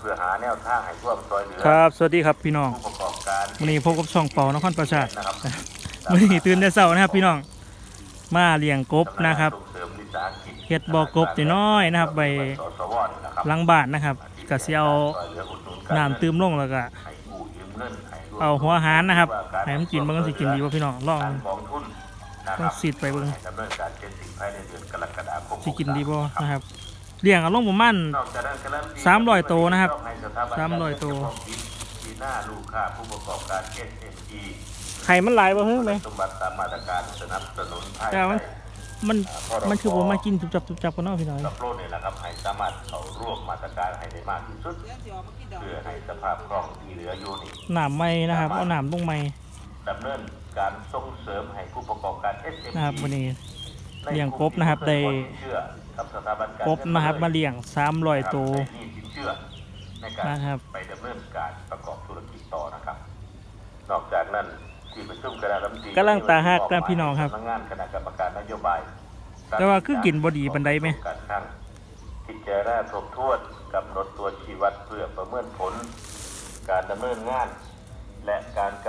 เพื่อหาแนวทางให้ร่วมซอยเหลือครับ สวัสดีครับพี่น้องผู้ประกอบการวันนี้พบกับช่องเป่านครประชาตินะครับวันนี้ตื่นแต่เช้านะครับ พี่น้อง มาเลี้ยงกบนะครับส่งสริมวิสาหกิจเฮ็ดบ่อกบน้อยๆนะครับไปสสวนะครับหลังบ้านนะครับก็สิเอาซอยเหลืออุดหนุกัน้ำตื้มลงแล้วก็ให้กู้ยืมเงินให้ร่วมเอาหัวหารนะครับให้มันกินมันก็สิกินดีว่าพี่น้องลองการกองทุนนะคต้รัอบงสิดไปเบิ่งให้ดำเนินการเจ็ดสิ่งภายในเดือนกรกฎาคมสิกินดีบ่นะครับ เลี้ยงเอาลงประมาณนอกจากนั้นการันตีสามร้อยโตนะครับให้สถบันสามร้อยโตปีหน้าลูกค้าผู้ประกอบการ SME ไข่มันหลายบ่เฮ้ยไหมสมบัติตามมาตรการสนับสนุนภายแต่มันใต้มัน มันคือผมมากินจุบจับจุบจับกันเนาะพี่น้องกับโลกนี่แหละครับให้สามารถเข้าร่วมมาตรการให้ได้มากที่สุด เพื่อให้สภาพคล่องที่เหลืออยู่นี่น้ำไม่นะครับ เอาน้ำลงไม่ดำเนินการส่งเสริมให้ผู้ประกอบการ SME นะครับวันนี้ เลี้ยงกบนะครับได้เชื่อกับสถาบันการกบนะครับมาเลี้ยง300ตัวให้มีสินเชื่อในการนะครับไปดำเนินการประกอบธุรกิจต่อนะครับ นอกจากนั้นที่ประชุมคณะรัฐมนตรีกำลังตาหักนะพี่น้องครับสำนักงานคณะกรรมการนโยบาย แต่ว่าคือกินบ่ดีปานใดไหมการช่างพิจารณาทบทวนกำหนดตัวชี้วัดเพื่อประเมินผล การดำเนินงาน และการกำ